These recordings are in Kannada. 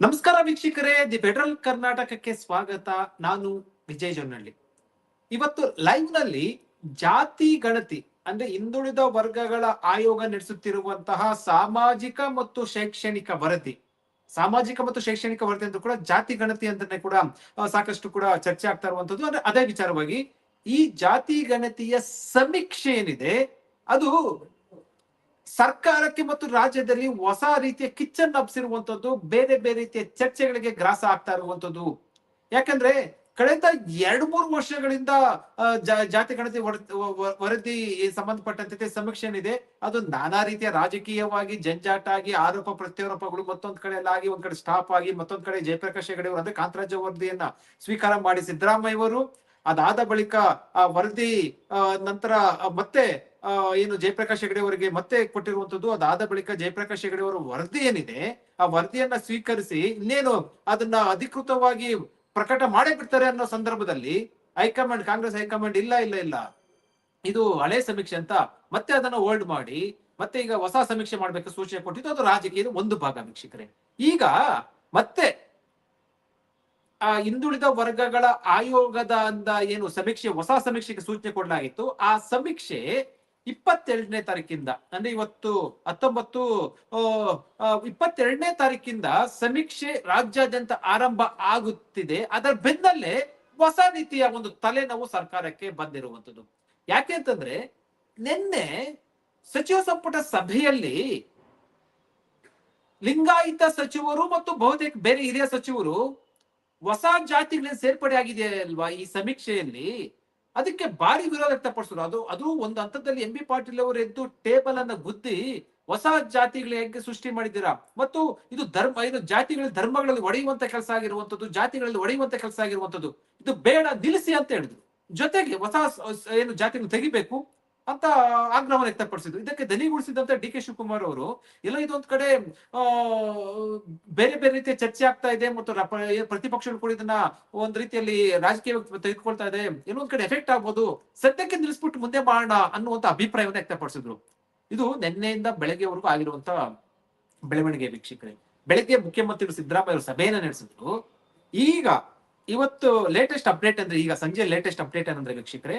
ನಮಸ್ಕಾರ ವೀಕ್ಷಕರೇ, ದಿ ಫೆಡರಲ್ ಕರ್ನಾಟಕಕ್ಕೆ ಸ್ವಾಗತ. ನಾನು ವಿಜಯ್ ಜೊನ್ನಳ್ಳಿ ಇವತ್ತು ಲೈವ್ನಲ್ಲಿ ಜಾತಿ, ಗಣತಿ, ಅಂದ್ರೆ ಹಿಂದುಳಿದ ವರ್ಗಗಳ ಆಯೋಗ ನಡೆಸುತ್ತಿರುವಂತಹ ಸಾಮಾಜಿಕ ಮತ್ತು ಶೈಕ್ಷಣಿಕ ವರದಿ. ಸಾಮಾಜಿಕ ಮತ್ತು ಶೈಕ್ಷಣಿಕ ವರದಿ ಅಂತ ಕೂಡ ಜಾತಿ, ಗಣತಿ ಅಂತಾನೆ ಕೂಡ ಸಾಕಷ್ಟು ಕೂಡ ಚರ್ಚೆ ಆಗ್ತಾ ಇರುವಂತದ್ದು ಅಂದ್ರೆ ಅದೇ ವಿಚಾರವಾಗಿ ಈ ಜಾತಿ, ಗಣತಿಯ ಸಮೀಕ್ಷೆ ಏನಿದೆ, ಅದು ಸರ್ಕಾರಕ್ಕೆ ಮತ್ತು ರಾಜ್ಯದಲ್ಲಿ ಹೊಸ ರೀತಿಯ ಕಿಚ್ಚನ್ ಹಬ್ಸಿರುವಂತದ್ದು ಬೇರೆ ಬೇರೆ ರೀತಿಯ ಚರ್ಚೆಗಳಿಗೆ ಗ್ರಾಸ ಆಗ್ತಾ ಇರುವಂತದ್ದು. ಯಾಕಂದ್ರೆ ಕಳೆದ ಎರಡ್ ಮೂರು ವರ್ಷಗಳಿಂದ ಜಾತಿ ಗಣತಿ ವರ- ವರದಿ ಸಂಬಂಧಪಟ್ಟಂತೆ ಸಮೀಕ್ಷೆ ಏನಿದೆ ಅದು ನಾನಾ ರೀತಿಯ ರಾಜಕೀಯವಾಗಿ, ಜಂಜಾಟ ಆಗಿ, ಆರೋಪ ಪ್ರತ್ಯಾರೋಪಗಳು ಮತ್ತೊಂದ್ ಕಡೆ ಎಲ್ಲ ಆಗಿ, ಒಂದ್ ಕಡೆ ಸ್ಟಾಪ್ ಆಗಿ, ಮತ್ತೊಂದ್ ಕಡೆ ಜಯಪ್ರಕಾಶ್ ಹೆಗಡೆ ಅವರು ಅಂದ್ರೆ ಕಾಂತರಾಜ್ಯ ವರದಿಯನ್ನ ಸ್ವೀಕಾರ ಮಾಡಿ ಸಿದ್ದರಾಮಯ್ಯ ಅವರು. ಅದಾದ ಬಳಿಕ ಆ ವರದಿ ನಂತರ ಮತ್ತೆ ಏನು ಜಯಪ್ರಕಾಶ್ ಹೆಗಡೆ ಅವರಿಗೆ ಮತ್ತೆ ಕೊಟ್ಟಿರುವಂತದ್ದು ಅದಾದ ಬಳಿಕ ಜಯಪ್ರಕಾಶ್ ಹೆಗಡೆ ಅವರ ವರದಿ ಏನಿದೆ, ಆ ವರದಿಯನ್ನ ಸ್ವೀಕರಿಸಿ ಇನ್ನೇನು ಅದನ್ನ ಅಧಿಕೃತವಾಗಿ ಪ್ರಕಟ ಮಾಡೇ ಬಿಡ್ತಾರೆ ಅನ್ನೋ ಸಂದರ್ಭದಲ್ಲಿ ಹೈಕಮಾಂಡ್, ಕಾಂಗ್ರೆಸ್ ಹೈಕಮಾಂಡ್ ಇಲ್ಲ ಇಲ್ಲ ಇಲ್ಲ. ಇದು ಹಳೆ ಸಮೀಕ್ಷೆ ಅಂತ ಮತ್ತೆ ಅದನ್ನ ಹೋಲ್ಡ್ ಮಾಡಿ, ಮತ್ತೆ ಈಗ ಹೊಸ ಸಮೀಕ್ಷೆ ಮಾಡ್ಬೇಕು ಸೂಚನೆ ಕೊಟ್ಟಿದ್ದು, ಅದು ರಾಜಕೀಯದ ಒಂದು ಭಾಗ ವೀಕ್ಷಕರೇ. ಈಗ ಮತ್ತೆ, ಆ, ಹಿಂದುಳಿದ ವರ್ಗಗಳ ಆಯೋಗದ ಅಂದ ಏನು ಸಮೀಕ್ಷೆ, ಹೊಸ ಸಮೀಕ್ಷೆಗೆ ಸೂಚನೆ ಕೊಡಲಾಗಿತ್ತು. ಆ ಸಮೀಕ್ಷೆ ಇಪ್ಪತ್ತೆರಡನೇ ತಾರೀಕಿಂದ, ಅಂದ್ರೆ ಇವತ್ತು ಹತ್ತೊಂಬತ್ತು ಇಪ್ಪತ್ತೆರಡನೇ ತಾರೀಕಿಂದ ಸಮೀಕ್ಷೆ ರಾಜ್ಯಾದ್ಯಂತ ಆರಂಭ ಆಗುತ್ತಿದೆ. ಅದರ ಬೆನ್ನಲ್ಲೇ ಹೊಸ ರೀತಿಯ ಒಂದು ತಲೆನೋವು ಸರ್ಕಾರಕ್ಕೆ ಬಂದಿರುವಂತದ್ದು ಯಾಕೆ ಅಂತಂದ್ರೆ, ನಿನ್ನೆ ಸಚಿವ ಸಂಪುಟ ಸಭೆಯಲ್ಲಿ ಲಿಂಗಾಯತ ಸಚಿವರು ಮತ್ತು ಬಹುತೇಕ ಬೇರೆ ಹಿರಿಯ ಸಚಿವರು ಹೊಸ ಜಾತಿಗಳ ಸೇರ್ಪಡೆ ಆಗಿದೆಯಲ್ವಾ ಈ ಸಮೀಕ್ಷೆಯಲ್ಲಿ? ಅದಕ್ಕೆ ಭಾರಿ ವಿರೋಧ ವ್ಯಕ್ತಪಡಿಸಿದ್ರು. ಅದು ಅದು ಒಂದು ಹಂತದಲ್ಲಿ ಎಂ ಬಿ ಪಾಟೀಲ್ ಅವರು ಎದ್ದು ಟೇಬಲ್ ಅನ್ನ ಗುದ್ದಿ ಹೊಸ ಜಾತಿಗಳ ಹೇಗೆ ಸೃಷ್ಟಿ ಮಾಡಿದ್ದೀರಾ? ಮತ್ತು ಇದು ಧರ್ಮ, ಇದು ಜಾತಿಗಳ ಧರ್ಮಗಳಲ್ಲಿ ಒಡೆಯುವಂತ ಕೆಲಸ ಆಗಿರುವಂತದ್ದು ಜಾತಿಗಳಲ್ಲಿ ಒಡೆಯುವಂತ ಕೆಲಸ ಆಗಿರುವಂತದ್ದು ಇದು ಬೇಡ, ನಿಲ್ಲಿಸಿ ಅಂತ ಹೇಳಿದ್ರು. ಜೊತೆಗೆ ಹೊಸ ಏನು ಜಾತಿಯನ್ನು ತೆಗಿಬೇಕು ಅಂತ ಆಗ್ರಹವನ್ನು ವ್ಯಕ್ತಪಡಿಸಿದ್ರು ಇದಕ್ಕೆ ದನಿಗೂಡಿಸಿದಂತ ಡಿ ಕೆ ಶಿವಕುಮಾರ್ ಅವರು, ಎಲ್ಲ ಇದೊಂದ್ ಕಡೆ ಬೇರೆ ಬೇರೆ ರೀತಿಯ ಚರ್ಚೆ ಆಗ್ತಾ ಇದೆ ಮತ್ತು ಪ್ರತಿಪಕ್ಷಗಳು ಕೂಡ ಇದನ್ನ ಒಂದ್ ರೀತಿಯಲ್ಲಿ ರಾಜಕೀಯ ತೆಗೆದುಕೊಳ್ತಾ ಇದೆ. ಇನ್ನೊಂದ್ ಕಡೆ ಎಫೆಕ್ಟ್ ಆಗ್ಬೋದು. ಸದ್ಯಕ್ಕೆ ನಿಲ್ಲಿಸ್ಬಿಟ್ಟು ಮುಂದೆ ಮಾಡೋಣ ಅನ್ನುವಂತ ಅಭಿಪ್ರಾಯವನ್ನು ವ್ಯಕ್ತಪಡಿಸಿದ್ರು. ಇದು ನಿನ್ನೆಯಿಂದ ಬೆಳಗ್ಗೆವರೆಗೂ ಆಗಿರುವಂತ ಬೆಳವಣಿಗೆ ವೀಕ್ಷಕರೇ. ಬೆಳಗ್ಗೆ ಮುಖ್ಯಮಂತ್ರಿಗಳು ಸಿದ್ದರಾಮಯ್ಯ ಸಭೆಯನ್ನ ನಡೆಸಿದ್ರು. ಈಗ ಇವತ್ತು ಲೇಟೆಸ್ಟ್ ಅಪ್ಡೇಟ್ ಅಂದ್ರೆ ಈಗ ಸಂಜೆ ಲೇಟೆಸ್ಟ್ ಅಪ್ಡೇಟ್ ಏನಂದ್ರೆ ವೀಕ್ಷಕರೇ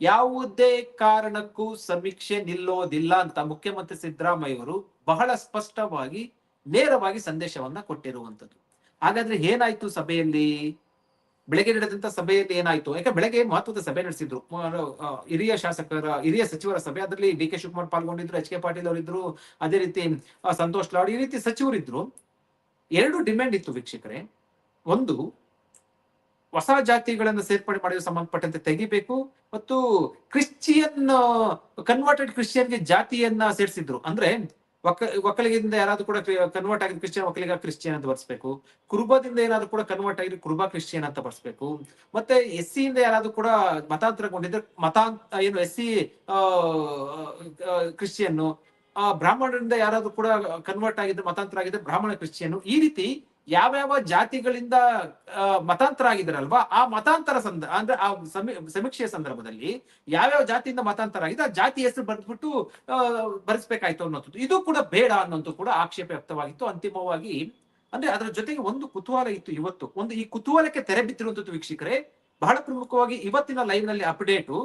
ಯಾವುದೇ ಕಾರಣಕ್ಕೂ ಸಮೀಕ್ಷೆ ನಿಲ್ಲೋದಿಲ್ಲ ಅಂತ ಮುಖ್ಯಮಂತ್ರಿ ಸಿದ್ದರಾಮಯ್ಯ ಅವರು ಬಹಳ ಸ್ಪಷ್ಟವಾಗಿ, ನೇರವಾಗಿ ಸಂದೇಶವನ್ನ ಕೊಟ್ಟಿರುವಂತದ್ದು ಹಾಗಾದ್ರೆ ಏನಾಯ್ತು ಸಭೆಯಲ್ಲಿ? ಬೆಳಗ್ಗೆ ನಡೆದಂತ ಸಭೆಯಲ್ಲಿ ಏನಾಯ್ತು? ಯಾಕೆ ಬೆಳಗ್ಗೆ ಮಹತ್ವದ ಸಭೆ ನಡೆಸಿದ್ರು? ಹಿರಿಯ ಶಾಸಕರ, ಹಿರಿಯ ಸಚಿವರ ಸಭೆ. ಅದರಲ್ಲಿ ಡಿ ಕೆ ಶಿವಕುಮಾರ್ ಪಾಲ್ಗೊಂಡಿದ್ರು, ಎಚ್ ಕೆ ಪಾಟೀಲ್ ಅವರಿದ್ರು, ಅದೇ ರೀತಿ ಸಂತೋಷ್ ಲಾಡ್, ಈ ರೀತಿ ಸಚಿವರಿದ್ರು. ಎರಡು ಡಿಮ್ಯಾಂಡ್ ಇತ್ತು ವೀಕ್ಷಕರೇ. ಒಂದು ಹೊಸ ಜಾತಿಗಳನ್ನು ಸೇರ್ಪಡೆ ಮಾಡಲು ಸಂಬಂಧಪಟ್ಟಂತೆ ತೆಗಿಬೇಕು. ಮತ್ತು ಕ್ರಿಶ್ಚಿಯನ್ ಕನ್ವರ್ಟೆಡ್ ಕ್ರಿಶ್ಚಿಯನ್ಗೆ ಜಾತಿಯನ್ನ ಸೇರಿಸಿದ್ರು. ಅಂದ್ರೆ ಒಕ್ಕ ಒಕ್ಕಲಿಗಿಂದ ಯಾರಾದ್ರೂ ಕೂಡ ಕನ್ವರ್ಟ್ ಆಗಿದ್ರೆ ಕ್ರಿಶ್ಚಿಯನ್ ಒಕ್ಕಲಿಗ ಕ್ರಿಶ್ಚಿಯನ್ ಅಂತ ಬರ್ಸ್ಬೇಕು. ಕುರುಬದಿಂದ ಏನಾದ್ರು ಕೂಡ ಕನ್ವರ್ಟ್ ಆಗಿದ್ರೆ ಕುರುಬ ಕ್ರಿಶ್ಚಿಯನ್ ಅಂತ ಬರ್ಸ್ಬೇಕು. ಮತ್ತೆ ಎಸ್ ಇಂದ ಯಾರಾದ್ರೂ ಕೂಡ ಮತಾಂತರಗೊಂಡಿದ್ರೆ ಮತಾಂತ, ಏನು ಎಸ್ ಸಿ ಕ್ರಿಶ್ಚಿಯನ್ ಆ, ಬ್ರಾಹ್ಮಣರಿಂದ ಯಾರಾದ್ರೂ ಕೂಡ ಕನ್ವರ್ಟ್ ಆಗಿದ್ರೆ ಮತಾಂತರ ಆಗಿದ್ರೆ ಬ್ರಾಹ್ಮಣ ಕ್ರಿಶ್ಚಿಯನ್ ಈ ರೀತಿ ಯಾವ್ಯಾವ ಜಾತಿಗಳಿಂದ ಆ, ಮತಾಂತರ ಆಗಿದಾರಲ್ವಾ ಆ ಮತಾಂತರ ಸಂದ ಅಂದ್ರೆ ಆ ಸಮೀ ಸಮೀಕ್ಷೆಯ ಸಂದರ್ಭದಲ್ಲಿ ಯಾವ್ಯಾವ ಜಾತಿಯಿಂದ ಮತಾಂತರ ಆಗಿದೆ ಆ ಜಾತಿ ಹೆಸರು ಬರೆದ್ಬಿಟ್ಟು ಬರೆಸ್ಬೇಕಾಯ್ತು ಅನ್ನೋದು. ಇದು ಕೂಡ ಬೇಡ ಅನ್ನೋದು ಕೂಡ ಆಕ್ಷೇಪ ವ್ಯಕ್ತವಾಗಿತ್ತು. ಅಂತಿಮವಾಗಿ ಅಂದ್ರೆ ಅದರ ಜೊತೆಗೆ ಒಂದು ಕುತೂಹಲ ಇತ್ತು ಇವತ್ತು. ಒಂದು ಈ ಕುತೂಹಲಕ್ಕೆ ತೆರೆ ಬಿತ್ತಿರುವಂತದ್ದು ವೀಕ್ಷಕರೇ ಬಹಳ ಪ್ರಮುಖವಾಗಿ ಇವತ್ತಿನ ಲೈವ್ನಲ್ಲಿ ಅಪ್ಡೇಟು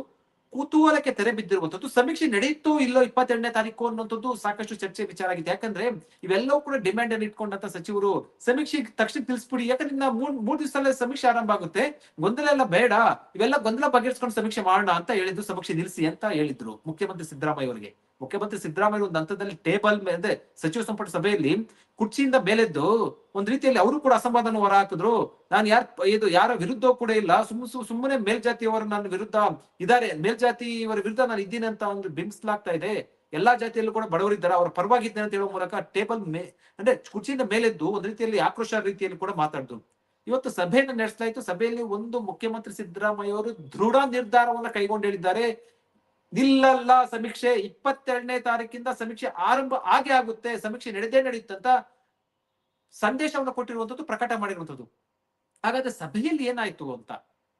ಕುತೂಹಲಕ್ಕೆ ತೆರೆ ಬಿದ್ದಿರುವಂತದ್ದು ಸಮೀಕ್ಷೆ ನಡೆಯಿತೋ ಇಲ್ಲೋ ಇಪ್ಪತ್ತೆರಡನೇ ತಾರೀಕು ಅನ್ನುವಂಥದ್ದು ಸಾಕಷ್ಟು ಚರ್ಚೆ ವಿಚಾರ ಆಗಿದೆ. ಯಾಕಂದ್ರೆ ಇವೆಲ್ಲವೂ ಕೂಡ ಡಿಮ್ಯಾಂಡ್ ಅನ್ನು ಇಟ್ಕೊಂಡಂತ ಸಚಿವರು ಸಮೀಕ್ಷೆ ತಕ್ಷಣ ತಿಳಿಸ್ಬಿಡಿ. ಯಾಕಂದ್ರೆ ಮೂರ್ ಮೂರ್ ದಿವಸದಲ್ಲೇ ಸಮೀಕ್ಷೆ ಆರಂಭ ಆಗುತ್ತೆ. ಗೊಂದಲ ಎಲ್ಲ ಬೇಡ. ಇವೆಲ್ಲ ಗೊಂದಲ ಬಗೆಹರಿಸ್ಕೊಂಡು ಸಮೀಕ್ಷೆ ಮಾಡೋಣ ಅಂತ ಹೇಳಿದ್ರು ಸಮೀಕ್ಷೆ ನಿಲ್ಲಿಸಿ ಅಂತ ಹೇಳಿದ್ರು ಮುಖ್ಯಮಂತ್ರಿ ಸಿದ್ದರಾಮಯ್ಯ ಅವರಿಗೆ. ಮುಖ್ಯಮಂತ್ರಿ ಸಿದ್ದರಾಮಯ್ಯ ಒಂದು ಹಂತದಲ್ಲಿ ಟೇಬಲ್ ಮೇಲೆ ಸಚಿವ ಸಂಪುಟ ಸಭೆಯಲ್ಲಿ ಕುರ್ಚಿಯಿಂದ ಮೇಲೆದ್ದು ಒಂದ್ ರೀತಿಯಲ್ಲಿ ಅವರು ಕೂಡ ಅಸಮಾಧಾನ ಹೊರ ಹಾಕಿದ್ರು. ನಾನು ಯಾರ ಇದು ಯಾರ ವಿರುದ್ಧ ಕೂಡ ಇಲ್ಲ. ಸುಮ್ ಸುಮ್ಮನೆ ಮೇಲ್ಜಾತಿಯವರು ನನ್ನ ವಿರುದ್ಧ ಇದಾರೆ ಮೇಲ್ಜಾತಿಯವರ ವಿರುದ್ಧ ನಾನು ಇದ್ದೀನಿ ಅಂತ ಒಂದು ಬಿಂಬಿಸಲಾಗ್ತಾ ಇದೆ. ಎಲ್ಲಾ ಜಾತಿಯಲ್ಲೂ ಕೂಡ ಬಡವರಿದ್ದಾರೆ ಅವರ ಪರವಾಗಿದ್ದೇನೆ ಅಂತ ಹೇಳುವ ಮೂಲಕ ಟೇಬಲ್ ಮೇ ಅಂದ್ರೆ ಕುರ್ಚಿಯಿಂದ ಮೇಲೆದ್ದು ಒಂದ್ ರೀತಿಯಲ್ಲಿ ಆಕ್ರೋಶ ರೀತಿಯಲ್ಲಿ ಕೂಡ ಮಾತಾಡಿದ್ರು ಇವತ್ತು ಸಭೆಯನ್ನು ನಡೆಸಲಾಯಿತು ಸಭೆಯಲ್ಲಿ ಒಂದು ಮುಖ್ಯಮಂತ್ರಿ ಸಿದ್ದರಾಮಯ್ಯ ಅವರು ದೃಢ ನಿರ್ಧಾರವನ್ನು ಕೈಗೊಂಡು ಹೇಳಿದ್ದಾರೆ. ನಿಲ್ಲಲ್ಲ ಸಮೀಕ್ಷೆ ಇಪ್ಪತ್ತೆರಡನೇ ತಾರೀಕಿಂದ ಸಮೀಕ್ಷೆ ಆರಂಭ ಆಗೇ ಆಗುತ್ತೆ, ಸಮೀಕ್ಷೆ ನಡೆದೇ ನಡೆಯುತ್ತಂತ ಸಂದೇಶವನ್ನು ಕೊಟ್ಟಿರುವಂತದ್ದು ಪ್ರಕಟ ಮಾಡಿರುವಂತದ್ದು ಹಾಗಾದ್ರೆ ಸಭೆಯಲ್ಲಿ ಏನಾಯ್ತು ಅಂತ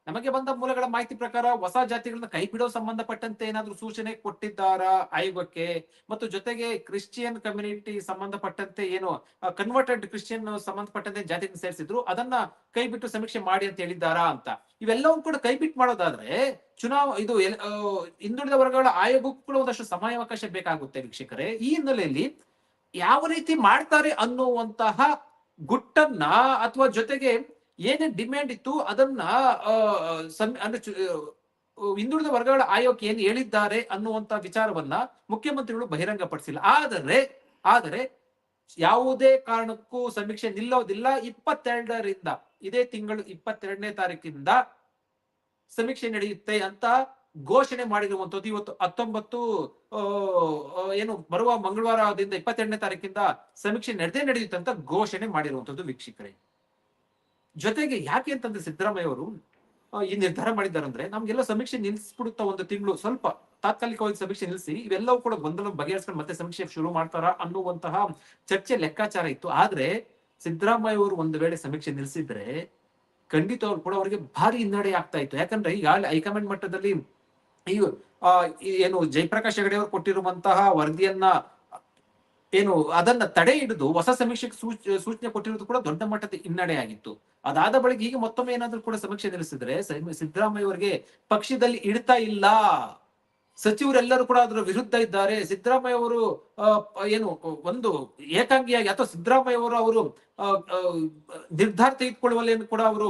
ನಮಗೆ ಬಂದ ಮೂಲಗಳ ಮಾಹಿತಿ ಪ್ರಕಾರ ಹೊಸ ಜಾತಿಗಳನ್ನ ಕೈ ಬಿಡೋ ಸಂಬಂಧಪಟ್ಟಂತೆ ಏನಾದ್ರೂ ಸೂಚನೆ ಕೊಟ್ಟಿದ್ದಾರಾ ಆಯೋಗಕ್ಕೆ? ಮತ್ತು ಜೊತೆಗೆ ಕ್ರಿಶ್ಚಿಯನ್ ಕಮ್ಯುನಿಟಿ ಸಂಬಂಧಪಟ್ಟಂತೆ ಏನು ಕನ್ವರ್ಟೆಡ್ ಕ್ರಿಶ್ಚಿಯನ್ ಸಂಬಂಧಪಟ್ಟಂತೆ ಜಾತಿಗಳನ್ನ ಸೇರಿಸಿದ್ರು, ಅದನ್ನ ಕೈ ಬಿಟ್ಟು ಸಮೀಕ್ಷೆ ಮಾಡಿ ಅಂತ ಹೇಳಿದ್ದಾರಾ ಅಂತ. ಇವೆಲ್ಲವೂ ಕೂಡ ಕೈ ಬಿಟ್ಟು ಮಾಡೋದಾದ್ರೆ ಚುನಾವ, ಇದು ಹಿಂದುಳಿದ ವರ್ಗಗಳ ಆಯೋಗಕ್ಕೂ ಕೂಡ ಒಂದಷ್ಟು ಸಮಯಾವಕಾಶ ಬೇಕಾಗುತ್ತೆ ವೀಕ್ಷಕರೇ. ಈ ಹಿನ್ನೆಲೆಯಲ್ಲಿ ಯಾವ ರೀತಿ ಮಾಡ್ತಾರೆ ಅನ್ನುವಂತಹ ಗುಟ್ಟನ್ನ ಅಥವಾ ಜೊತೆಗೆ ಏನೇನ್ ಡಿಮ್ಯಾಂಡ್ ಇತ್ತು ಅದನ್ನ ಅಂದ್ರೆ ಹಿಂದುಳಿದ ವರ್ಗಗಳ ಆಯೋಗಕ್ಕೆ ಏನ್ ಹೇಳಿದ್ದಾರೆ ಅನ್ನುವಂತ ವಿಚಾರವನ್ನ ಮುಖ್ಯಮಂತ್ರಿಗಳು ಬಹಿರಂಗಪಡಿಸಿಲ್ಲ. ಆದರೆ ಆದರೆ ಯಾವುದೇ ಕಾರಣಕ್ಕೂ ಸಮೀಕ್ಷೆ ನಿಲ್ಲೋದಿಲ್ಲ. ಇಪ್ಪತ್ತೆರಡರಿಂದ, ಇದೇ ತಿಂಗಳು ಇಪ್ಪತ್ತೆರಡನೇ ತಾರೀಕಿನಿಂದ ಸಮೀಕ್ಷೆ ನಡೆಯುತ್ತೆ ಅಂತ ಘೋಷಣೆ ಮಾಡಿರುವಂತದ್ದು ಇವತ್ತು ಹತ್ತೊಂಬತ್ತು ಏನು ಬರುವ ಮಂಗಳವಾರದಿಂದ ಇಪ್ಪತ್ತೆರಡನೇ ತಾರೀಕಿಂದ ಸಮೀಕ್ಷೆ ನಡೆದೇ ನಡೆಯುತ್ತೆ ಅಂತ ಘೋಷಣೆ ಮಾಡಿರುವಂತದ್ದು ವೀಕ್ಷಕರೇ. ಜೊತೆಗೆ ಯಾಕೆ ಅಂತಂದ್ರೆ ಸಿದ್ದರಾಮಯ್ಯ ಅವರು ಈ ನಿರ್ಧಾರ ಮಾಡಿದ್ದಾರೆ ಅಂದ್ರೆ ನಮ್ಗೆಲ್ಲ ಸಮೀಕ್ಷೆ ನಿಲ್ಸ್ಬಿಡುತ್ತಾ ಒಂದು ತಿಂಗಳು ಸ್ವಲ್ಪ ತಾತ್ಕಾಲಿಕವಾಗಿ ಸಮೀಕ್ಷೆ ನಿಲ್ಲಿಸಿ ಇವೆಲ್ಲವೂ ಕೂಡ ಗೊಂದಲ ಬಗೆಹರಿಸ್ಕೊಂಡು ಮತ್ತೆ ಸಮೀಕ್ಷೆ ಶುರು ಮಾಡ್ತಾರಾ ಅನ್ನುವಂತಹ ಚರ್ಚೆ ಲೆಕ್ಕಾಚಾರ ಇತ್ತು. ಆದ್ರೆ ಸಿದ್ದರಾಮಯ್ಯ ಅವರು ಒಂದು ವೇಳೆ ಸಮೀಕ್ಷೆ ನಿಲ್ಲಿಸಿದ್ರೆ ಖಂಡಿತ ಅವ್ರು ಕೂಡ ಅವರಿಗೆ ಭಾರಿ ಹಿನ್ನಡೆ ಆಗ್ತಾ ಇತ್ತು. ಯಾಕಂದ್ರೆ ಈಗ ಹೈಕಮಾಂಡ್ ಮಟ್ಟದಲ್ಲಿ ಈ ಏನು ಜಯಪ್ರಕಾಶ್ ಹೆಗಡೆ ಅವರು ಕೊಟ್ಟಿರುವಂತಹ ವರದಿಯನ್ನ ಏನು ಅದನ್ನ ತಡೆ ಹಿಡಿದು ಹೊಸ ಸಮೀಕ್ಷೆಗೆ ಸೂಚ, ಸೂಚನೆ ಕೊಟ್ಟಿರೋದು ಕೂಡ ದೊಡ್ಡ ಮಟ್ಟದ ಹಿನ್ನಡೆ ಆಗಿತ್ತು. ಅದಾದ ಬಳಿಕ ಈಗ ಮತ್ತೊಮ್ಮೆ ಏನಾದ್ರೂ ಕೂಡ ಸಮೀಕ್ಷೆ ನಡೆಸಿದ್ರೆ ಸಿದ್ದರಾಮಯ್ಯ ಅವರಿಗೆ ಪಕ್ಷದಲ್ಲಿ ಇಡ್ತಾ ಇಲ್ಲ. ಸಚಿವರೆಲ್ಲರೂ ಕೂಡ ಅದರ ವಿರುದ್ಧ ಇದ್ದಾರೆ. ಸಿದ್ದರಾಮಯ್ಯ ಅವರು ಏನು, ಒಂದು ಏಕಾಂಗಿಯಾಗಿ ಅಥವಾ ಸಿದ್ದರಾಮಯ್ಯ ಅವರು ಅವರು ನಿರ್ಧಾರ ತೆಗೆದುಕೊಳ್ಳುವಲ್ಲಿ ಕೂಡ ಅವರು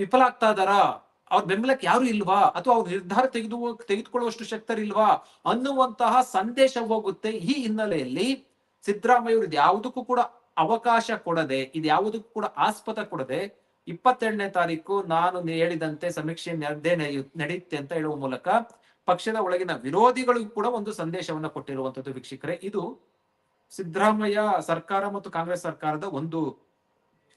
ವಿಫಲ ಆಗ್ತಾ ಇದಾರಾ ಅವ್ರ ಬೆಂಬಲಕ್ಕೆ ಯಾರು ಇಲ್ವಾ? ಅಥವಾ ಅವ್ರ ನಿರ್ಧಾರ ತೆಗೆದು, ತೆಗೆದುಕೊಳ್ಳುವಷ್ಟು ಶಕ್ತರಿಲ್ವಾ? ಅನ್ನುವಂತಹ ಸಂದೇಶ ಹೋಗುತ್ತೆ ಈ ಹಿನ್ನೆಲೆಯಲ್ಲಿ. ಸಿದ್ದರಾಮಯ್ಯ ಅವರು ಯಾವುದಕ್ಕೂ ಕೂಡ ಅವಕಾಶ ಕೊಡದೆ, ಇದು ಯಾವುದಕ್ಕೂ ಕೂಡ ಆಸ್ಪದ ಕೊಡದೆ, ಇಪ್ಪತ್ತೆರಡನೇ ತಾರೀಕು ನಾನು ಹೇಳಿದಂತೆ ಸಮೀಕ್ಷೆ ನಡೆದೇ ನಡೆಯು- ನಡೆಯುತ್ತೆ ಅಂತ ಹೇಳುವ ಮೂಲಕ ಪಕ್ಷದ ಒಳಗಿನ ವಿರೋಧಿಗಳಿಗೂ ಕೂಡ ಒಂದು ಸಂದೇಶವನ್ನ ಕೊಟ್ಟಿರುವಂತದ್ದು ವೀಕ್ಷಕರೇ. ಇದು ಸಿದ್ದರಾಮಯ್ಯ ಸರ್ಕಾರ ಮತ್ತು ಕಾಂಗ್ರೆಸ್ ಸರ್ಕಾರದ ಒಂದು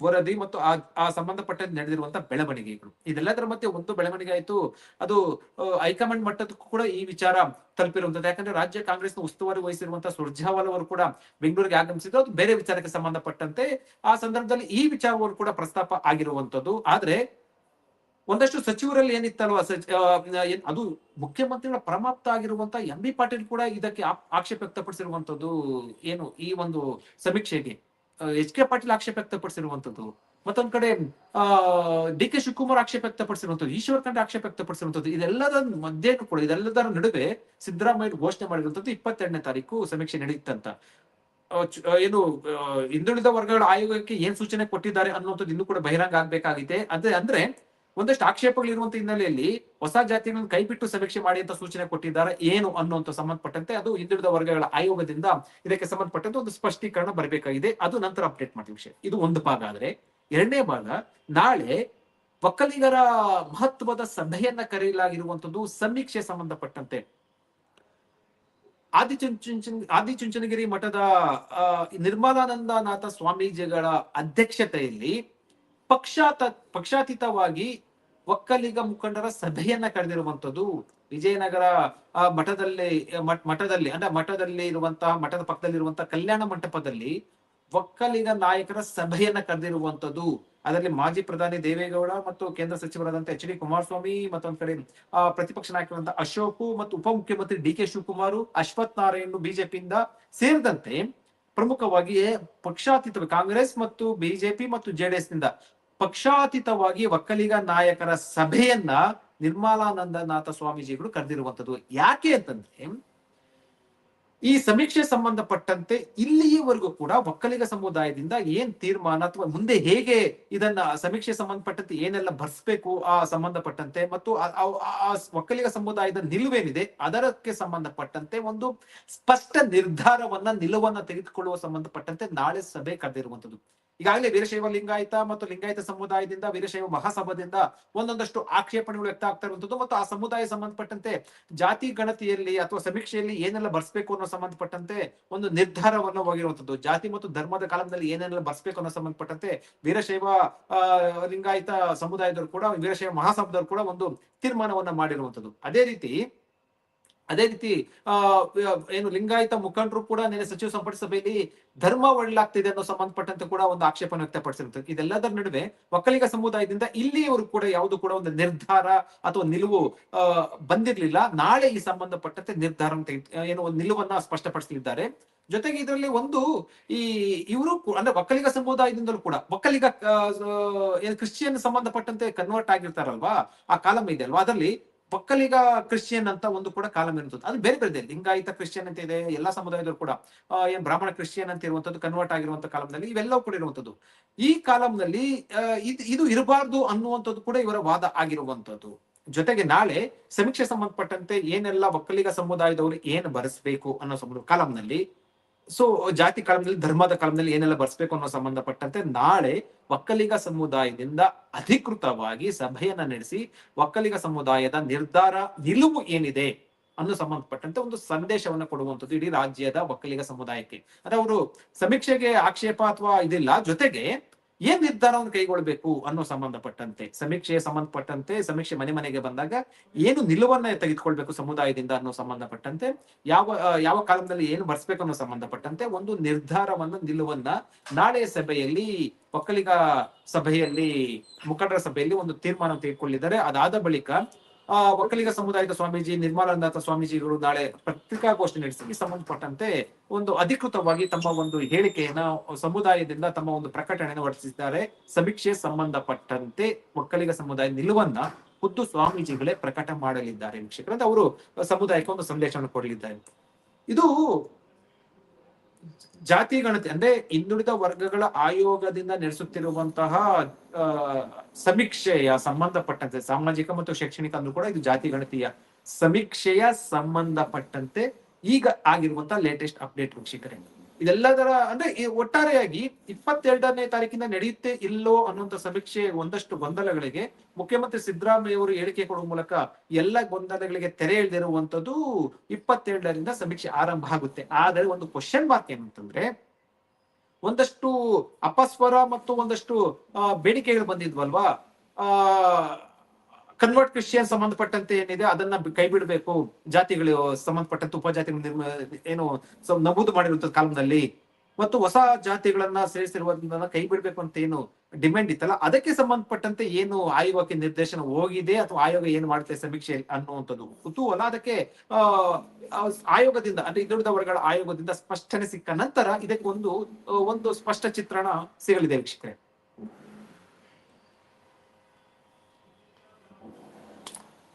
ವರದಿ ಮತ್ತು ಆ ಸಂಬಂಧಪಟ್ಟ ನಡೆದಿರುವಂತಹ ಬೆಳವಣಿಗೆಗಳು. ಇದೆಲ್ಲದರ ಮಧ್ಯೆ ಒಂದು ಬೆಳವಣಿಗೆ ಆಯ್ತು. ಅದು ಹೈಕಮಾಂಡ್ ಮಟ್ಟದಕ್ಕೂ ಕೂಡ ಈ ವಿಚಾರ ತಲುಪಿರುವಂತದ್ದು ಯಾಕಂದ್ರೆ ರಾಜ್ಯ ಕಾಂಗ್ರೆಸ್ನ ಉಸ್ತುವಾರಿ ವಹಿಸಿರುವಂತಹ ಸುರ್ಜಾವಾಲ್ ಅವರು ಕೂಡ ಬೆಂಗಳೂರಿಗೆ ಆಗಮಿಸಿದ್ದು. ಅದು ಬೇರೆ ವಿಚಾರಕ್ಕೆ ಸಂಬಂಧಪಟ್ಟಂತೆ ಆ ಸಂದರ್ಭದಲ್ಲಿ ಈ ವಿಚಾರವರು ಕೂಡ ಪ್ರಸ್ತಾಪ ಆಗಿರುವಂತದ್ದು ಆದ್ರೆ ಒಂದಷ್ಟು ಸಚಿವರಲ್ಲಿ ಏನಿತ್ತಲ್ವಾ? ಅದು ಮುಖ್ಯಮಂತ್ರಿಗಳ ಪರಮಾಪ್ತ ಆಗಿರುವಂತ ಎಂ ಬಿ ಪಾಟೀಲ್ ಕೂಡ ಇದಕ್ಕೆ ಆಕ್ಷೇಪ ವ್ಯಕ್ತಪಡಿಸಿರುವಂತದ್ದು ಏನು ಈ ಒಂದು ಸಮೀಕ್ಷೆಗೆ? ಎಚ್ ಕೆ ಪಾಟೀಲ್ ಆಕ್ಷೇಪ ವ್ಯಕ್ತಪಡಿಸಿರುವಂತದ್ದು ಮತ್ತೊಂದ್ ಕಡೆ, ಆ, ಡಿ ಕೆ ಶಿವಕುಮಾರ್ ಆಕ್ಷೇಪ ವ್ಯಕ್ತಪಡಿಸಿರುವಂತದ್ದು ಈಶ್ವರ್ ಖಂಡ ಆಕ್ಷೇಪ ವ್ಯಕ್ತಪಡಿಸಿರುವಂತದ್ದು ಇದೆಲ್ಲದ ಮಧ್ಯೆನೂ ಕೂಡ, ಇದೆಲ್ಲದರ ನಡುವೆ ಸಿದ್ದರಾಮಯ್ಯ ಘೋಷಣೆ ಮಾಡಿರುವಂತದ್ದು ಇಪ್ಪತ್ತೆರಡನೇ ತಾರೀಕು ಸಮೀಕ್ಷೆ ನಡೆಯುತ್ತಂತ ಏನು ಹಿಂದುಳಿದ ವರ್ಗಗಳ ಆಯೋಗಕ್ಕೆ ಏನ್ ಸೂಚನೆ ಕೊಟ್ಟಿದ್ದಾರೆ ಅನ್ನುವಂಥದ್ದು ಇನ್ನೂ ಕೂಡ ಬಹಿರಂಗ ಆಗ್ಬೇಕಾಗಿದೆ. ಅದೇ ಅಂದ್ರೆ ಒಂದಷ್ಟು ಆಕ್ಷೇಪಗಳು ಇರುವಂತ ಹಿನ್ನೆಲೆಯಲ್ಲಿ ಹೊಸ ಜಾತಿಗಳನ್ನು ಕೈಬಿಟ್ಟು ಸಮೀಕ್ಷೆ ಮಾಡಿ ಅಂತ ಸೂಚನೆ ಕೊಟ್ಟಿದ್ದಾರೆ. ಏನು ಅನ್ನುವಂತ ಸಂಬಂಧಪಟ್ಟಂತೆ ಅದು ಹಿಂದುಳಿದ ವರ್ಗಗಳ ಆಯೋಗದಿಂದ ಇದಕ್ಕೆ ಸಂಬಂಧಪಟ್ಟಂತೆ ಒಂದು ಸ್ಪಷ್ಟೀಕರಣ ಬರಬೇಕಾಗಿದೆ. ಅದು ನಂತರ ಅಪ್ಡೇಟ್ ಮಾಡ್ತೀವಿ ವಿಷಯ. ಇದು ಒಂದು ಭಾಗ ಆದ್ರೆ. ಎರಡನೇ ಭಾಗ, ನಾಳೆ ಒಕ್ಕಲಿಗರ ಮಹತ್ವದ ಸಭೆಯನ್ನ ಕರೆಯಲಾಗಿರುವಂತದ್ದು ಸಮೀಕ್ಷೆ ಸಂಬಂಧಪಟ್ಟಂತೆ. ಆದಿಚುಂಚನ ಆದಿಚುಂಚನಗಿರಿ ಮಠದ ನಿರ್ಮಲಾನಂದನಾಥ ಸ್ವಾಮೀಜಿಗಳ ಅಧ್ಯಕ್ಷತೆಯಲ್ಲಿ ಪಕ್ಷಾತ, ಪಕ್ಷಾತೀತವಾಗಿ ಒಕ್ಕಲಿಗ ಮುಖಂಡರ ಸಭೆಯನ್ನ ಕರೆದಿರುವಂತದ್ದು ವಿಜಯನಗರ ಮಠದಲ್ಲಿ ಮಠ- ಮಠದಲ್ಲಿ, ಅಂದ್ರೆ ಮಠದಲ್ಲಿ ಇರುವಂತಹ, ಮಠದ ಪಕ್ಕದಲ್ಲಿ ಇರುವಂತಹ ಕಲ್ಯಾಣ ಮಂಟಪದಲ್ಲಿ ಒಕ್ಕಲಿಗ ನಾಯಕರ ಸಭೆಯನ್ನ ಕರೆದಿರುವಂತದ್ದು ಅದರಲ್ಲಿ ಮಾಜಿ ಪ್ರಧಾನಿ ದೇವೇಗೌಡ ಮತ್ತು ಕೇಂದ್ರ ಸಚಿವರಾದಂತಹ ಎಚ್ ಡಿ ಕುಮಾರಸ್ವಾಮಿ ಮತ್ತೊಂದ್ ಕಡೆ ಪ್ರತಿಪಕ್ಷ ನಾಯಕರಾದಂತಹ ಅಶೋಕ್ ಮತ್ತು ಉಪಮುಖ್ಯಮಂತ್ರಿ ಡಿ ಕೆ ಶಿವಕುಮಾರ್, ಅಶ್ವಥ್ ನಾರಾಯಣ್ ಬಿಜೆಪಿಯಿಂದ ಸೇರಿದಂತೆ ಪ್ರಮುಖವಾಗಿ ಪಕ್ಷಾತೀತ ಕಾಂಗ್ರೆಸ್ ಮತ್ತು ಬಿಜೆಪಿ ಮತ್ತು ಜೆಡಿಎಸ್ನಿಂದ ಪಕ್ಷಾತೀತವಾಗಿ ಒಕ್ಕಲಿಗ ನಾಯಕರ ಸಭೆಯನ್ನ ನಿರ್ಮಲಾನಂದನಾಥ ಸ್ವಾಮೀಜಿಗಳು ಕರೆದಿರುವಂತದ್ದು ಯಾಕೆ ಅಂತಂದ್ರೆ, ಈ ಸಮೀಕ್ಷೆ ಸಂಬಂಧಪಟ್ಟಂತೆ ಇಲ್ಲಿಯವರೆಗೂ ಕೂಡ ಒಕ್ಕಲಿಗ ಸಮುದಾಯದಿಂದ ಏನ್ ತೀರ್ಮಾನ ಅಥವಾ ಮುಂದೆ ಹೇಗೆ ಇದನ್ನ ಸಮೀಕ್ಷೆ ಸಂಬಂಧಪಟ್ಟಂತೆ ಏನೆಲ್ಲ ಭರಿಸ್ಬೇಕು ಆ ಸಂಬಂಧಪಟ್ಟಂತೆ ಮತ್ತು ಆ ಒಕ್ಕಲಿಗ ಸಮುದಾಯದ ನಿಲುವೇನಿದೆ, ಅದರಕ್ಕೆ ಸಂಬಂಧಪಟ್ಟಂತೆ ಒಂದು ಸ್ಪಷ್ಟ ನಿರ್ಧಾರವನ್ನ, ನಿಲುವನ್ನ ತೆಗೆದುಕೊಳ್ಳುವ ಸಂಬಂಧಪಟ್ಟಂತೆ ನಾಳೆ ಸಭೆ ಕರೆದಿರುವಂತದ್ದು ಈಗಾಗಲೇ ವೀರಶೈವ ಲಿಂಗಾಯತ ಮತ್ತು ಲಿಂಗಾಯತ ಸಮುದಾಯದಿಂದ, ವೀರಶೈವ ಮಹಾಸಭಾದಿಂದ ಒಂದೊಂದಷ್ಟು ಆಕ್ಷೇಪಣೆಗಳು ವ್ಯಕ್ತ ಆಗ್ತಾ ಇರುವಂತದ್ದು ಮತ್ತು ಆ ಸಮುದಾಯ ಸಂಬಂಧಪಟ್ಟಂತೆ ಜಾತಿ, ಗಣತಿಯಲ್ಲಿ ಅಥವಾ ಸಮೀಕ್ಷೆಯಲ್ಲಿ ಏನೆಲ್ಲ ಬರ್ಸ್ಬೇಕು ಅನ್ನೋ ಸಂಬಂಧಪಟ್ಟಂತೆ ಒಂದು ನಿರ್ಧಾರವನ್ನು ಹೋಗಿರುವಂತದ್ದು ಜಾತಿ ಮತ್ತು ಧರ್ಮದ ಕಾಲದಲ್ಲಿ ಏನೆಲ್ಲ ಬರ್ಸ್ಬೇಕು ಅನ್ನೋ ಸಂಬಂಧಪಟ್ಟಂತೆ ವೀರಶೈವ ಲಿಂಗಾಯತ ಸಮುದಾಯದವರು ಕೂಡ, ವೀರಶೈವ ಮಹಾಸಭಾದವರು ಕೂಡ ಒಂದು ತೀರ್ಮಾನವನ್ನ ಮಾಡಿರುವಂತದ್ದು ಅದೇ ರೀತಿ ಅದೇ ರೀತಿ ಏನು ಲಿಂಗಾಯತ ಮುಖಂಡರು ಕೂಡ ನಿನ್ನೆ ಸಚಿವ ಸಂಪುಟ ಸಭೆಯಲ್ಲಿ ಧರ್ಮ ಒಳ್ಳಾಗ್ತಿದೆ ಅನ್ನೋ ಸಂಬಂಧಪಟ್ಟಂತೆ ಕೂಡ ಒಂದು ಆಕ್ಷೇಪನ ವ್ಯಕ್ತಪಡಿಸಿರುತ್ತೆ ಇದೆಲ್ಲದರ ನಡುವೆ ಒಕ್ಕಲಿಗ ಸಮುದಾಯದಿಂದ ಇಲ್ಲಿಯವರು ಕೂಡ ಯಾವುದು ಕೂಡ ಒಂದು ನಿರ್ಧಾರ ಅಥವಾ ನಿಲುವು ಬಂದಿರಲಿಲ್ಲ ಬಂದಿರ್ಲಿಲ್ಲ. ನಾಳೆ ಈ ಸಂಬಂಧಪಟ್ಟಂತೆ ನಿರ್ಧಾರ ಏನು ಒಂದು ನಿಲುವನ್ನ ಸ್ಪಷ್ಟಪಡಿಸಲಿದ್ದಾರೆ. ಜೊತೆಗೆ ಇದರಲ್ಲಿ ಒಂದು ಈ, ಇವರು ಅಂದ್ರೆ ಒಕ್ಕಲಿಗ ಸಮುದಾಯದಿಂದಲೂ ಕೂಡ ಒಕ್ಕಲಿಗ ಏನು ಕ್ರಿಶ್ಚಿಯನ್ ಸಂಬಂಧಪಟ್ಟಂತೆ ಕನ್ವರ್ಟ್ ಆಗಿರ್ತಾರಲ್ವಾ, ಆ ಕಾಲಂ ಇದೆ ಅಲ್ವಾ? ಅದರಲ್ಲಿ ಒಕ್ಕಲಿಗ ಕ್ರಿಶ್ಚಿಯನ್ ಅಂತ ಒಂದು ಕೂಡ ಕಾಲಂ ಇರುತ್ತದೆ ಅದು ಬೇರೆ ಬೇರೆ ಇದೆ ಲಿಂಗಾಯತ ಕ್ರಿಶ್ಚಿಯನ್ ಅಂತ ಇದೆ, ಎಲ್ಲಾ ಸಮುದಾಯದವರು ಕೂಡ. ಏನ್ ಬ್ರಾಹ್ಮಣ ಕ್ರಿಶ್ಚಿಯನ್ ಅಂತ ಇರುವಂತದ್ದು ಕನ್ವರ್ಟ್ ಆಗಿರುವಂತ ಕಾಲಂನಲ್ಲಿ ಇವೆಲ್ಲವೂ ಕೂಡ ಇರುವಂತದ್ದು ಈ ಕಾಲಂನಲ್ಲಿ ಇದು ಇದು ಇರಬಾರ್ದು ಅನ್ನುವಂಥದ್ದು ಕೂಡ ಇವರ ವಾದ ಆಗಿರುವಂತದ್ದು ಜೊತೆಗೆ ನಾಳೆ ಸಮೀಕ್ಷೆ ಸಂಬಂಧಪಟ್ಟಂತೆ ಏನೆಲ್ಲ ಒಕ್ಕಲಿಗ ಸಮುದಾಯದವರು ಏನು ಬರೆಸಬೇಕು ಅನ್ನೋ ಸಂಬಂಧ ಕಾಲಂನಲ್ಲಿ ಸೊ ಜಾತಿ ಕಾಲದಲ್ಲಿ, ಧರ್ಮದ ಕಾಲದಲ್ಲಿ ಏನೆಲ್ಲ ಬರ್ಸ್ಬೇಕು ಅನ್ನೋ ಸಂಬಂಧಪಟ್ಟಂತೆ ನಾಳೆ ಒಕ್ಕಲಿಗ ಸಮುದಾಯದಿಂದ ಅಧಿಕೃತವಾಗಿ ಸಭೆಯನ್ನ ನಡೆಸಿ ಒಕ್ಕಲಿಗ ಸಮುದಾಯದ ನಿರ್ಧಾರ, ನಿಲುವು ಏನಿದೆ ಅನ್ನೋ ಸಂಬಂಧಪಟ್ಟಂತೆ ಒಂದು ಸಂದೇಶವನ್ನು ಕೊಡುವಂಥದ್ದು ಇಡೀ ರಾಜ್ಯದ ಒಕ್ಕಲಿಗ ಸಮುದಾಯಕ್ಕೆ. ಅಂದ್ರೆ ಅವರು ಸಮೀಕ್ಷೆಗೆ ಆಕ್ಷೇಪ ಅಥವಾ ಇದಿಲ್ಲ, ಜೊತೆಗೆ ಏನ್ ನಿರ್ಧಾರವನ್ನು ಕೈಗೊಳ್ಳಬೇಕು ಅನ್ನೋ ಸಂಬಂಧಪಟ್ಟಂತೆ ಸಮೀಕ್ಷೆಗೆ ಸಂಬಂಧಪಟ್ಟಂತೆ, ಸಮೀಕ್ಷೆ ಮನೆ ಮನೆಗೆ ಬಂದಾಗ ಏನು ನಿಲುವನ್ನ ತೆಗೆದುಕೊಳ್ಬೇಕು ಸಮುದಾಯದಿಂದ ಅನ್ನೋ ಸಂಬಂಧಪಟ್ಟಂತೆ, ಯಾವ ಯಾವ ಕಾಲದಲ್ಲಿ ಏನು ಬರ್ಸ್ಬೇಕು ಅನ್ನೋ ಸಂಬಂಧಪಟ್ಟಂತೆ ಒಂದು ನಿರ್ಧಾರವನ್ನ, ನಿಲುವನ್ನ ನಾಳೆ ಸಭೆಯಲ್ಲಿ ಒಕ್ಕಲಿಗ ಸಭೆಯಲ್ಲಿ, ಮುಖಂಡರ ಸಭೆಯಲ್ಲಿ ಒಂದು ತೀರ್ಮಾನ ತೆಗೆದುಕೊಳ್ಳಿದ್ದಾರೆ. ಅದಾದ ಬಳಿಕ ಆ ಒಕ್ಕಲಿಗ ಸಮುದಾಯದ ಸ್ವಾಮೀಜಿ, ನಿರ್ಮಲಾನಂದ ಸ್ವಾಮೀಜಿಗಳು ನಾಳೆ ಪತ್ರಿಕಾಗೋಷ್ಠಿ ನಡೆಸಿ ಸಂಬಂಧಪಟ್ಟಂತೆ ಒಂದು ಅಧಿಕೃತವಾಗಿ ತಮ್ಮ ಒಂದು ಹೇಳಿಕೆಯನ್ನ ಸಮುದಾಯದಿಂದ ತಮ್ಮ ಒಂದು ಪ್ರಕಟಣೆಯನ್ನು ಹೊರಡಿಸಿದ್ದಾರೆ. ಸಮೀಕ್ಷೆ ಸಂಬಂಧಪಟ್ಟಂತೆ ಒಕ್ಕಲಿಗ ಸಮುದಾಯ ನಿಲುವನ್ನ ಖುದ್ದು ಸ್ವಾಮೀಜಿಗಳೇ ಪ್ರಕಟ ಮಾಡಲಿದ್ದಾರೆ. ವೀಕ್ಷಕರಂತ ಅವರು ಸಮುದಾಯಕ್ಕೆ ಒಂದು ಸಂದೇಶವನ್ನು ಕೊಡಲಿದ್ದಾರೆ. ಇದು ಜಾತಿ ಗಣತಿ ಅಂದ್ರೆ ಹಿಂದುಳಿದ ವರ್ಗಗಳ ಆಯೋಗದಿಂದ ನಡೆಸುತ್ತಿರುವಂತಹ ಸಮೀಕ್ಷೆಯ ಸಂಬಂಧಪಟ್ಟಂತೆ, ಸಾಮಾಜಿಕ ಮತ್ತು ಶೈಕ್ಷಣಿಕ ಅಂದ್ರೂ ಕೂಡ ಇದು ಜಾತಿ ಗಣತಿಯ ಸಮೀಕ್ಷೆಯ ಸಂಬಂಧಪಟ್ಟಂತೆ ಈಗ ಆಗಿರುವಂತಹ ಲೇಟೆಸ್ಟ್ ಅಪ್ಡೇಟ್ ವೀಕ್ಷಕರೇ. ಇದೆಲ್ಲದರ ಅಂದ್ರೆ ಒಟ್ಟಾರೆಯಾಗಿ ಇಪ್ಪತ್ತೆರಡನೇ ತಾರೀಕಿಂದ ನಡೆಯುತ್ತೆ ಇಲ್ಲೋ ಅನ್ನುವಂತ ಸಮೀಕ್ಷೆ ಒಂದಷ್ಟು ಗೊಂದಲಗಳಿಗೆ ಮುಖ್ಯಮಂತ್ರಿ ಸಿದ್ದರಾಮಯ್ಯ ಅವರು ಹೇಳಿಕೆ ಕೊಡುವ ಮೂಲಕ ಎಲ್ಲ ಗೊಂದಲಗಳಿಗೆ ತೆರೆ ಎಳೆದಿರುವಂತದ್ದು ಇಪ್ಪತ್ತೆರಡರಿಂದ ಸಮೀಕ್ಷೆ ಆರಂಭ ಆಗುತ್ತೆ. ಆದರೆ ಒಂದು ಕ್ವಶನ್ ಮಾರ್ಕ್ ಏನಂತಂದ್ರೆ ಒಂದಷ್ಟು ಅಪಸ್ವರ ಮತ್ತು ಒಂದಷ್ಟು ಬೇಡಿಕೆಗಳು ಬಂದಿದ್ವಲ್ವಾ? ಆ ಕನ್ವರ್ಟ್ ಕ್ರಿಶ್ಚಿಯನ್ ಸಂಬಂಧಪಟ್ಟಂತೆ ಏನಿದೆ, ಅದನ್ನ ಕೈ ಬಿಡಬೇಕು ಜಾತಿಗಳು ಸಂಬಂಧಪಟ್ಟಂತೆ ಉಪಜಾತಿಗಳು ನಿರ್ಮ ಏನು ನಮೂದು ಮಾಡಿರುವಂತ ಕಾಲದಲ್ಲಿ ಮತ್ತು ಹೊಸ ಜಾತಿಗಳನ್ನ ಸೇರಿಸಿರುವುದನ್ನ ಕೈ ಬಿಡಬೇಕು ಅಂತ ಏನು ಡಿಮ್ಯಾಂಡ್ ಇತ್ತಲ್ಲ, ಅದಕ್ಕೆ ಸಂಬಂಧಪಟ್ಟಂತೆ ಏನು ಆಯೋಗಕ್ಕೆ ನಿರ್ದೇಶನ ಹೋಗಿದೆ ಅಥವಾ ಆಯೋಗ ಏನು ಮಾಡುತ್ತೆ ಸಮೀಕ್ಷೆ ಅನ್ನುವಂಥದ್ದು. ಕುತೂಹಲ ಅದಕ್ಕೆ ಆಯೋಗದಿಂದ, ಅಂದ್ರೆ ಹಿಂದುಳಿದ ವರ್ಗಗಳ ಆಯೋಗದಿಂದ ಸ್ಪಷ್ಟನೆ ಸಿಕ್ಕ ನಂತರ ಇದಕ್ಕೆ ಒಂದು ಒಂದು ಸ್ಪಷ್ಟ ಚಿತ್ರಣ ಸಿಗಲಿದೆ ವೀಕ್ಷಕರೇ.